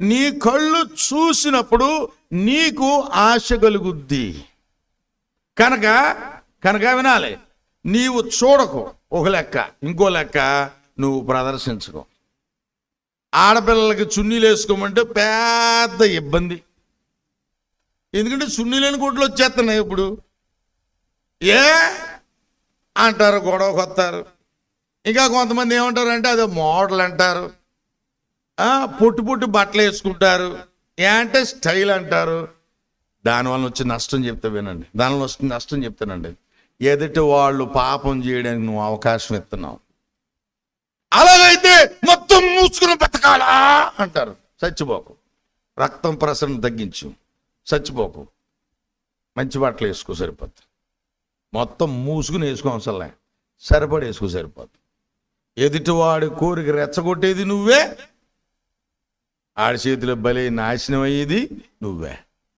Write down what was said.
నీ కళ్ళు చూసినప్పుడు నీకు ఆశ కలుగుద్ది. కనుక కనుక వినాలి. నీవు చూడకు. ఒక లెక్క ఇంకో లెక్క నువ్వు ప్రదర్శించుకో. ఆడపిల్లలకి చున్నీలు వేసుకోమంటే పెద్ద ఇబ్బంది. ఎందుకంటే చున్నీ లేని గుడ్లు వచ్చేస్తున్నాయి ఇప్పుడు. ఏ? అంటారు గొడవ కొత్తారు ఇంకా కొంతమంది ఏమంటారు అంటే అదే మోడల్ అంటారు పొట్టు పొట్టు బట్టలు వేసుకుంటారు. అంటే స్టైల్ అంటారు. దానివల్ల వచ్చే నష్టం చెప్తే వినండి. దానివల్ల వచ్చిన నష్టం చెప్తానండి. ఎదుటి వాళ్ళు పాపం చేయడానికి నువ్వు అవకాశం ఇస్తున్నావు. అలాగైతే మొత్తం మూసుకుని బతకాలా అంటారు. చచ్చిపోకు. రక్తం ప్రసరణ తగ్గించు. చచ్చిపోకు. మంచి బట్టలు వేసుకో సరిపోద్ది. మొత్తం మూసుకుని వేసుకో అవసరంలే సరిపడి వేసుకో సరిపోద్ది. ఎదుటివాడి కోరిక రెచ్చగొట్టేది నువ్వే. ఆడి చేతిలో బలి నాశనం అయ్యేది నువ్వే.